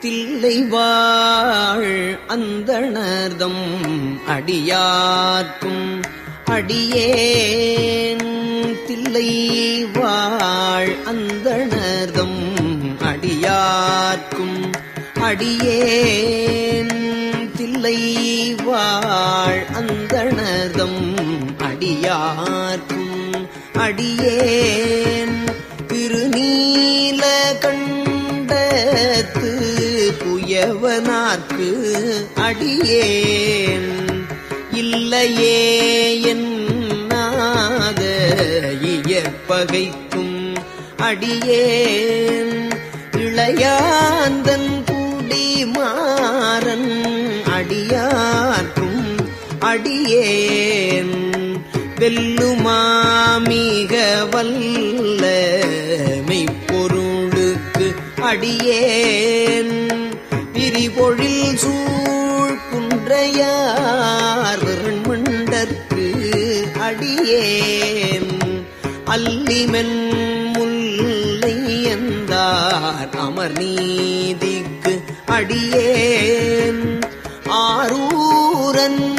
தில்லை வாழ் அந்தணர்தம் அடியார்க்கும். அடியேன் தில்லை வாழ் அந்தணர்தம் அடியார்க்கும். அடியேன் தில்லை வாழ் அந்தணர்தம் அடியார்க்கும். அடியேன் திருநீ புயவனார்க்கு அடியேன்? இல்லையே என்னாத இயற்பகைக்கும் அடியேன். இளையாந்தன் கூடி மாறன் அடியார்க்கும் அடியேன் வெல்லுமாமிக வல்ல மெய்ப்பொருளுக்கு அடியேன். விரிபொழில் சூழ் குன்றையார் மண்டற்கு அடியேன். அல்லிமென் முல்லை அமர் நீதிக்கு அடியேன். ஆரூரன்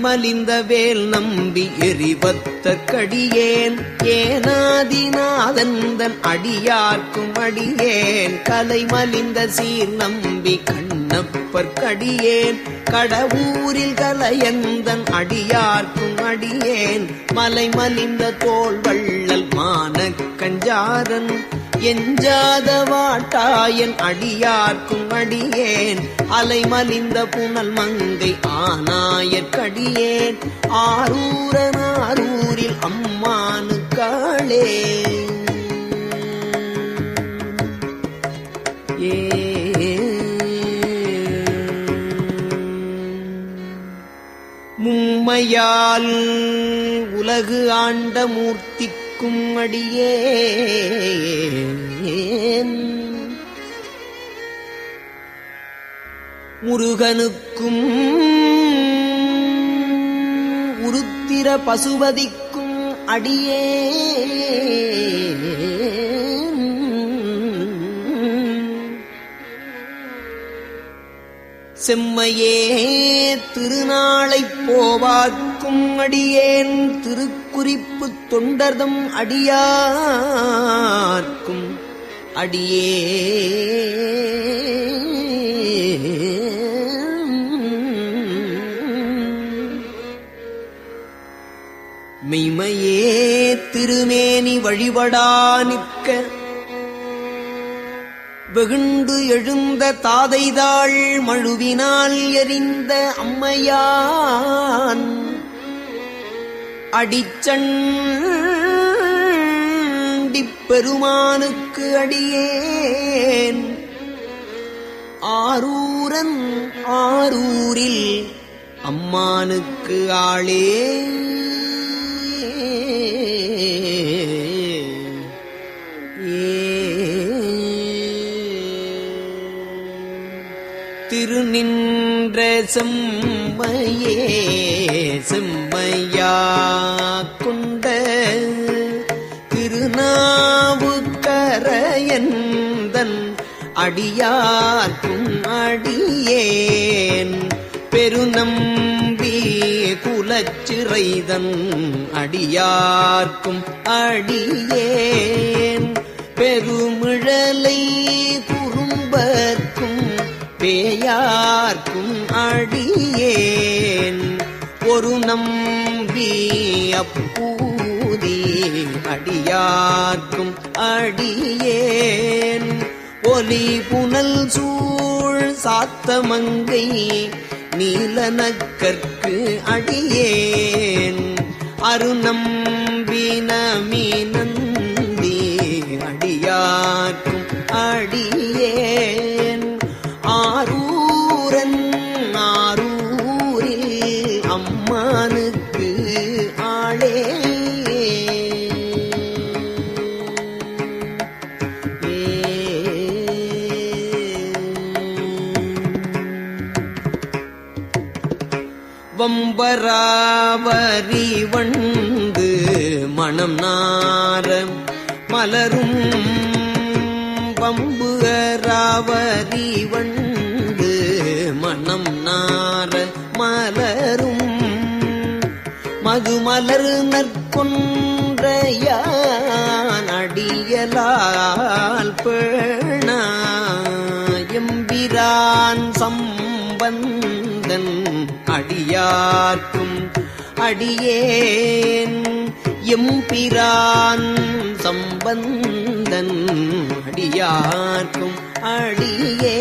மலிந்த வேல் நம்பி எரிவத்த கடியேன். ஏனாதிநாதந்தன் அடியார்க்கும் அடியேன். கலை மலிந்த சீர் நம்பி கண்ணப்பர் கடியேன். கடவுரில் கலையந்தன் அடியார்க்கும் அடியேன். மலை மலிந்த தோல் வள்ளல் மான கஞ்சாரன். எஞ்சாத வாட்டாயன் அடியார்க்கும் அடியேன். அலைமலிந்த புனல் மங்கை ஆனாயற்கடியேன் ஆரூரன் ஆரூரில் அம்மானு காளே மும்மையால் உலகு ஆண்ட மூர்த்திக்கு மூர்த்திக்கும் அடியே. முருகனுக்கும் உருத்திர பசுபதிக்கும் அடியே. செம்மையே திருநாளைப் போவாக்கும் அடியேன் திருக்குறிப்பு தொண்டர்தம் அடியார்க்கும் அடியே. மெய்மையே திருமேனி வழிபடா நிற்க வெகுண்டு எழுந்த தாதைதாள் மழுவினால் எரிந்த அம்மையான். அடிச்சண்டிப்பெருமானுக்கு அடியேன். ஆரூரன் ஆரூரில் அம்மானுக்கு ஆளே நின்ற செம்மையே செம்மையா கொண்ட திருநாவுக்கரையந்தன் அடியார்க்கும் அடியேன். பெருநம்பி குலச்சிறைதன் அடியார்க்கும் அடியேன். பெருமிழலை ஏன் ஒரு நம்பி அப்பூதி அடியார்க்கும் அடியேன். ஒலி புனல் சூழ் சாத்தமங்கை நீலனக்கற்கு அடியேன். அருநம்பி நமி நந்தி அடியார்க்கும் வம்பராவரி வண்டு மணம் நாரம் மலரும் வம்புகராவரி வண்டு மணம் நார மலரும். மதுமலர் நற்கொன்றையான் அடியலால் பேணா. எம்பிரான் சம்பந்தன் அடியார்க்கும் அடியேன். எம்பிரான் சம்பந்தன் அடியார்க்கும் அடியே.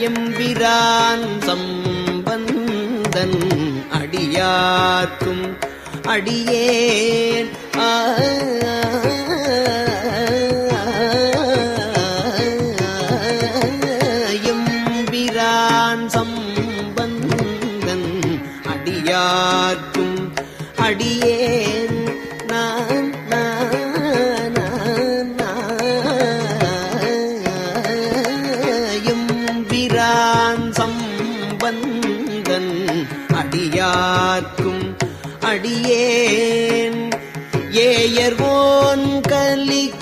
எம்பிரான் சம்பந்தன் அடியார்க்கும் அடியேன். ஆ காக்கும் அடியேன். ஏயர்வோன் கலிக்காமன்.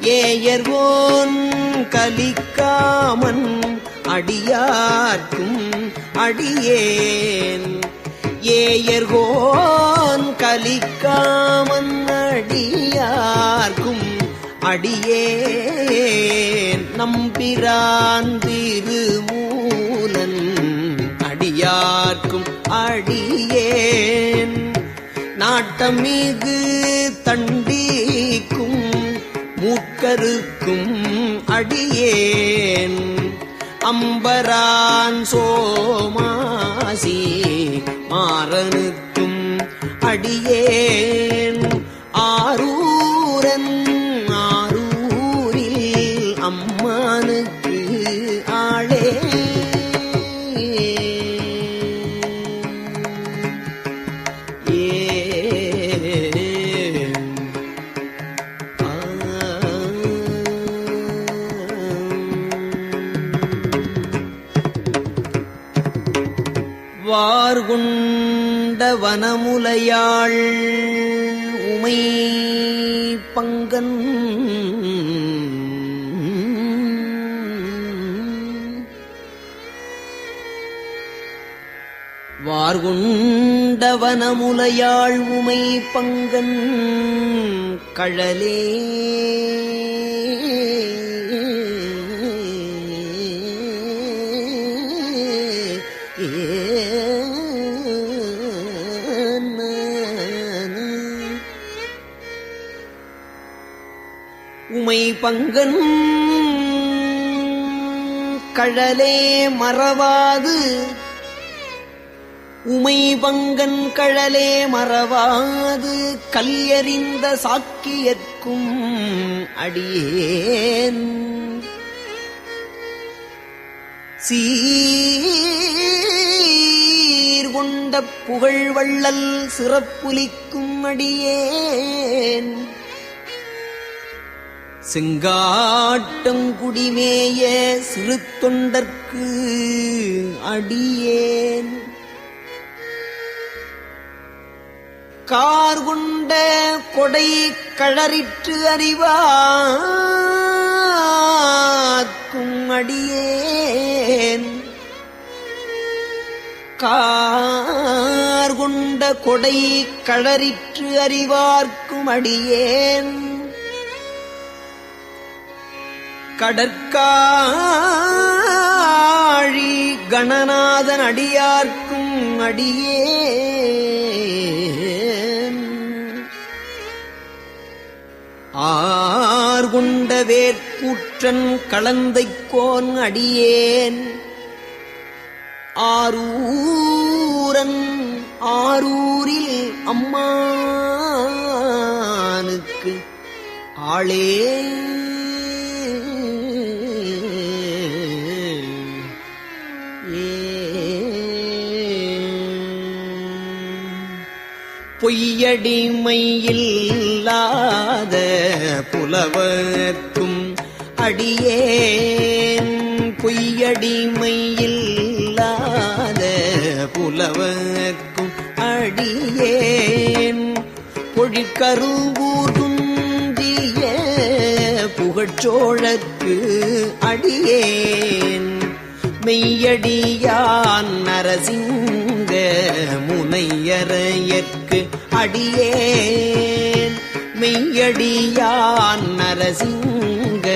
ஏயர்வோன் கலிக்காமன். அடியார்க்கும் அடியேன். ஏயர்கோன் கலிக்காமன். அடியார்க்கும் அடியே நம்பிரான் திருமூலன் அடியார்க்கும் அடியேன். நாட்டமிகு தண்டிக்கும் மூக்கருக்கும் அடியேன். அம்பரான் சோமாசி மாறனுக்கும் அடியேன். வார்குண்ட வனமுலையாள் உமை பங்கன். வார்குண்ட வனமுலையாள் உமை பங்கன். கழலே பங்கன் கழலே மறவாது. உமை பங்கன் கழலே மறவாது. கல்யறிந்த சாக்கியற்கும் அடியேன். சீர்கொண்ட புகழ் வள்ளல் சிறப்புலிக்கும் அடியேன். செங்காட்டங்குடிமேய சிறு தொண்டற்கு அடியேன். கார்கொண்ட கொடை கழறிற்று அறிவாக்கும் அடியேன். கார்கொண்ட கொடை கழறிற்று அறிவார்க்கும் அடியேன். கடற்காழி கணநாதன் அடியார்க்கும் அடியே. ஆர்குண்ட வேற்கூற்றன் கலந்தைக்கோன் அடியேன். ஆரூரன் ஆரூரில் அம்மானுக்கு ஆளே. பொய்யடிமையில்லாத புலவர்க்கும் அடியேன். பொய்யடிமையில்லாத புலவர்க்கும் அடியேன். பொழிக்கருவூர்குந்திய புகழ்ச்சோழக்கு அடியேன். மெய்யடியான் நரசிங்க முனையறையற்ற அடியேன். மெய்யடியான் நரசிங்க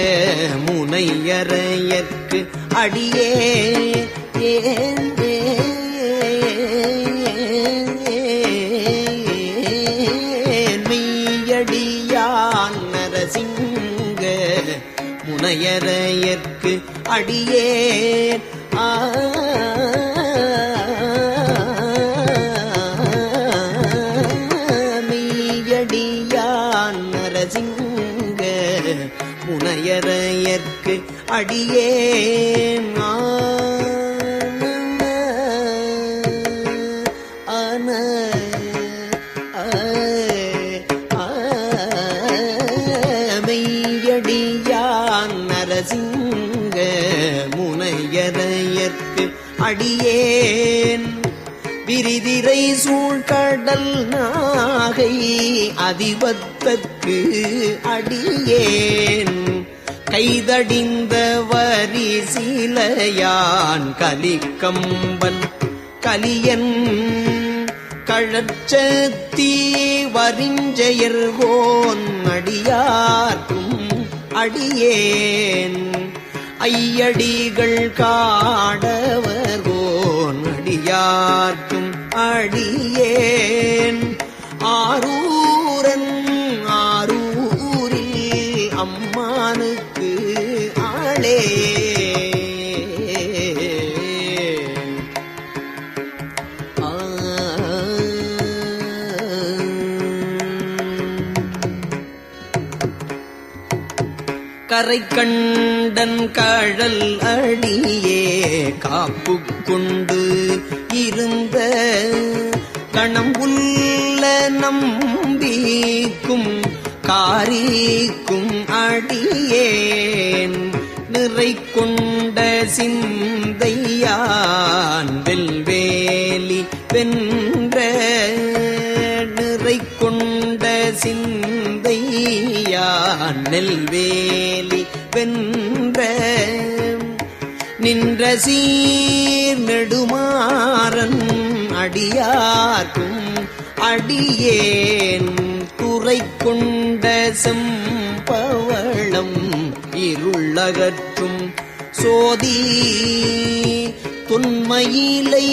முனையறையற்கு அடியேன். ஏன் மெய்யடியான் நரசிங்க முனையரையற்கு அடியேன். அடியே அடியேன் மெய்யடியான் நரசிங்க முனையரையற்கு அடியேன். விரிதிரை சூழ்கடல் நாகை அதிபத்தற்கு அடியேன். கைதடிந்த வரி சீலையான் கலிக்கம்பன் கலியன் கழச்சத்தீ வரிஞ்செயர்கோன் அடியார்க்கும் அடியேன். ஐயடிகள் காடவர்கோன் அடியார்க்கும் அடியேன். ஆரூரன் கரை கண்டன் கழல் அடியே காப்பு கொண்டு இருந்த கணம் உள்ள நம்பிக்கும் காரிக்கும் அடியேன். நிறை கொண்ட சிந்தையான் வெல்வேலி வென்ற நிறை கொண்ட சிந்தையான் நெல்வே வென்ற நின்ற சீர் நெடுமாறன் அடியார்க்கும் அடியேன் குறை கொண்ட செம்பவளம் இருளகற்றும் சோதி தொன்மையிலை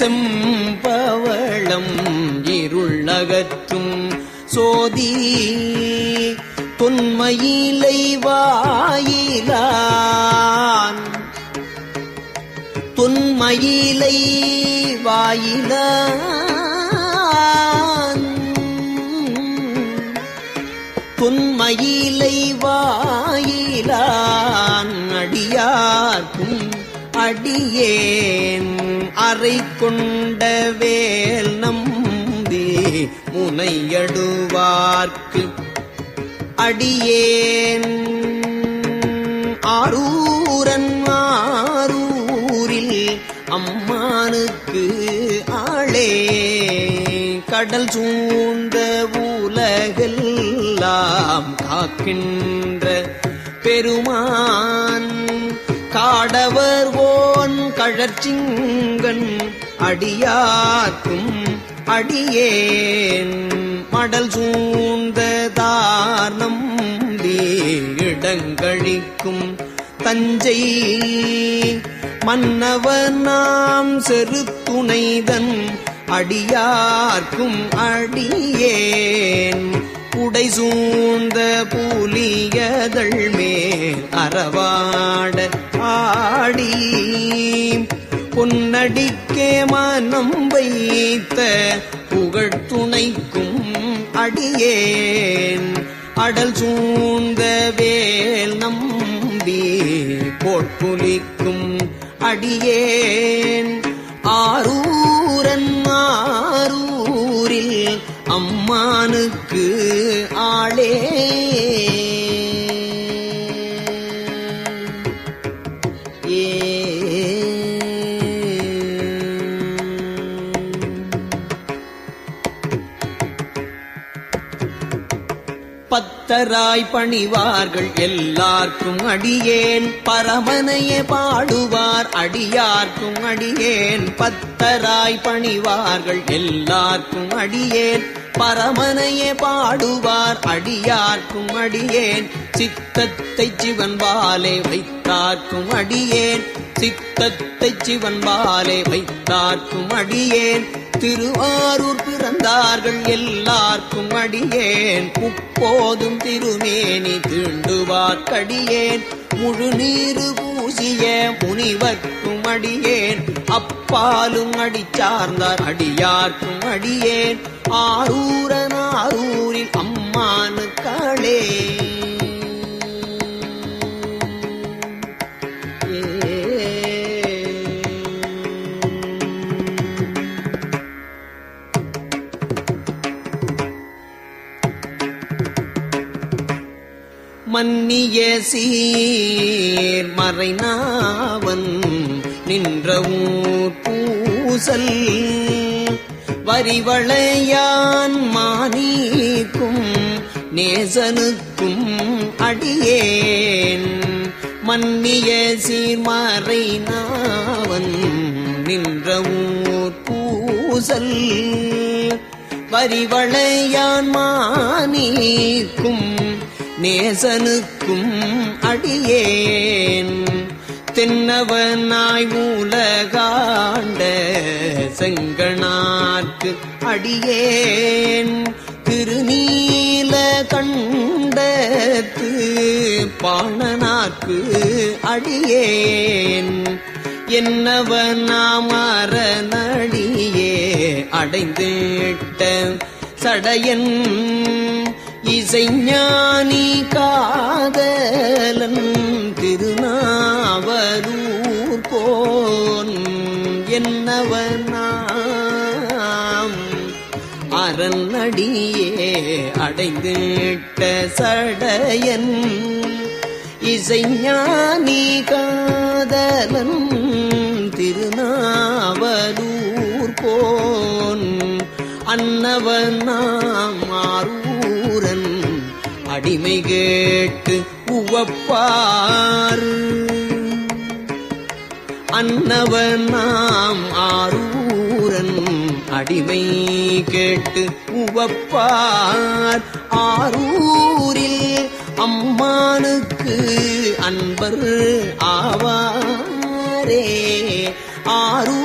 கொண்ட செம்பவளம் இருளகற்றும் சோதி. தொன்மையிலை வாயிலான். தொன்மையிலை வாயிலான். தொன்மையிலை வா அடியேன் அறை கொண்ட வேல் நம்பி முனையடுவார்க்கு. அடியேன் ஆரூரன் ஆரூரில் அம்மானுக்கு ஆளே. கடல் சூழ்ந்த உலகெல்லாம் காக்கின்ற பெருமான் காடவர் ஓன் கழற்சிங்கன் அடியார்க்கும் அடியேன். மடல் சூழ்ந்த தாரணம் இடங்கழிக்கும் தஞ்சை. மன்னவர் நாம் செருத்துணைதன் அடியார்க்கும் அடியேன். உடை சூழ்ந்த புலியதழ் மேல் அறவாட பாடி பொன்னடிக்கே மனம் வைத்த புகழ்துணைக்கும் அடியேன். அடல் சூழ்ந்த வேல் நம்பி போட்புலிக்கும் அடியேன். ஆரூரன் ஆரூரில் அம்மானுக்கு பத்தராய் பணிவார்கள் எல்லார்க்கும் அடியேன். பரமனையே பாடுவார் அடியார்க்கும் அடியேன். பத்தராய் பணிவார்கள் எல்லார்க்கும் அடியேன். பரமனையே பாடுவார் அடியார்க்கும் அடியேன். சித்தத்தை சிவன்பாலே வைத்தார்க்கும் அடியேன். சித்தத்தை சிவன்பாலே வைத்தார்க்கும் அடியேன். திருவாரூர் பிறந்தார்கள் எல்லார்க்கும் அடியேன். குப்போதும் திருமேனி தீண்டுவார்க்கடியேன் முழு நீரு பூசிய முனிவர்க்கும் அடியேன். அப்பாலும் அடி சார்ந்தார் அடியார்க்கும் அடியேன். ஆரூரன் ஆரூரில் அம்மானுக்காளே ஏ மன்னிய சீர் மறைநாவன் நின்ற ஊர் பூசல். வரிவளையான் மானீக்கும் நேசனுக்கும் அடியேன். மன்னிய சீர் மறைநாவன் நின்ற ஊர் பூசல். வரிவளையான் மானீக்கும் நேசனுக்கும் அடியேன். தென்னவனாய் மூலகாண்ட செங்கனார்க்கு அடியேன். திருநீல கண்டத்து பாணனார்க்கு அடியேன். என்னவனாமரநடியே அடைந்திட்ட சடையன். இசைஞானி காதலன் திருநாவரூர் போன் என்னவனாம்? அரணடியே அடைந்திட்ட சடையன் இசைஞானி காதலன் திருநாவலூர் போன் அன்னவனாம் குரன் அடிமை கேட்டு உவப்பார். நாம் ஆரூரன் அடிமை கேட்டு உவப்பார். ஆரூரில் அம்மானுக்கு அன்பர் ஆவாரே. ஆரூரில்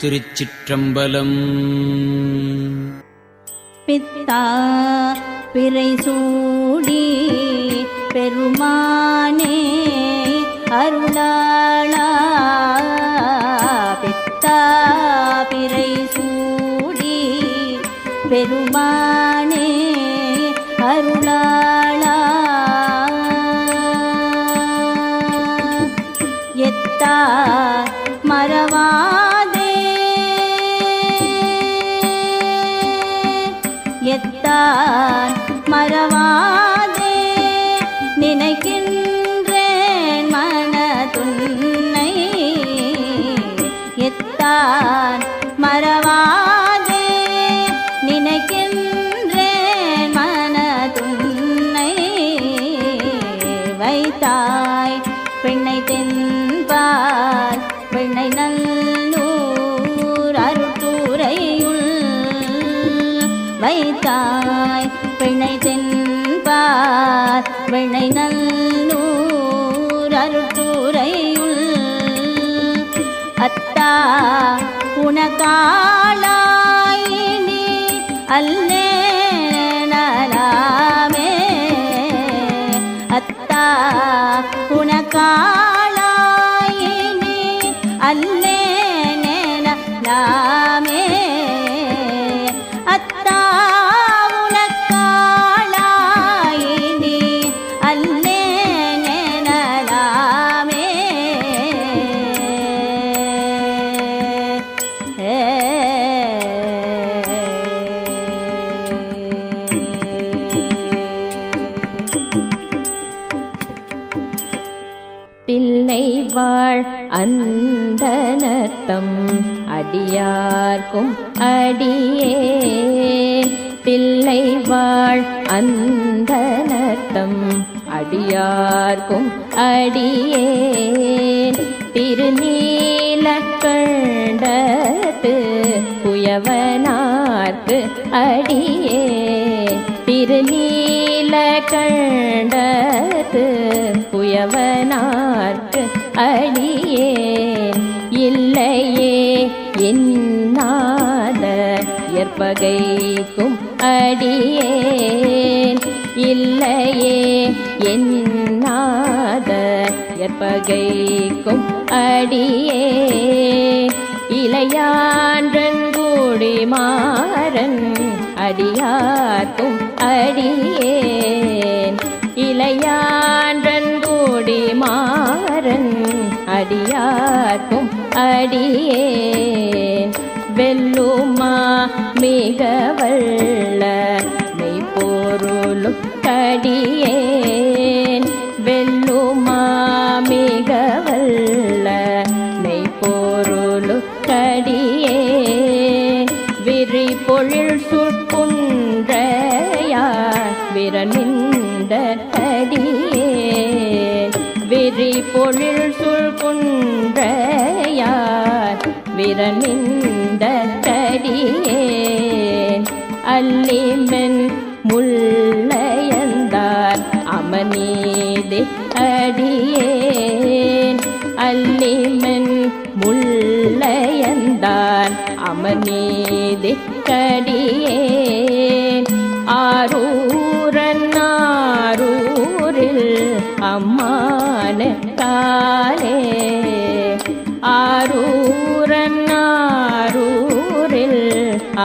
திருச்சிற்றம்பலம். பித்தா பிறை சூடி பெருமா மனதுன்னை எத்தான் 啊 அடியார்க்கும் அடியே பிள்ளை வாழ் அந்த நத்தம் அடியார்க்கும் அடியே திருநீலக்கண்டத்து புயவனார்க்கு அடியே திருநீலக்கண்டத்து புயவனார்க்கு அடியே இல்லையே என்னாத ஏற்பகைக்கும் அடியேன். இல்லையே என்னாத ஏற்பகைக்கும் அடியே இளையான்றன் கூடி மாறன் அடியார்க்கும் அடியேன். இளையான்றன் கூடி மாறன் அடியார்க்கும் அடியேன் வெல்லுமா மிக வல்ல மெய்ப்பொருளும் அடியேன் வெல்லுமா மிக வல்ல மெய்ப்பொருளும் அடியேன் விரி பொழில் சுற்குன்றையார் விரனிந்த அடியே விரி பொழில் சுழ்குன்றையார் விரனிந்த கடியேன் அல்லிமென் முள்ளையந்தார் அமனீதி அடியேன். அல்லிமென் முள்ளையந்தார் அமனீதி கடியேன் ஆரூரன் ஆரூரில் அம்மான காலே. ஆரூரன்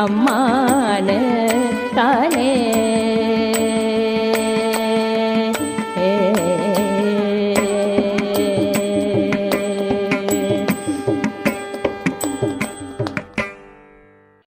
அம்மான காலே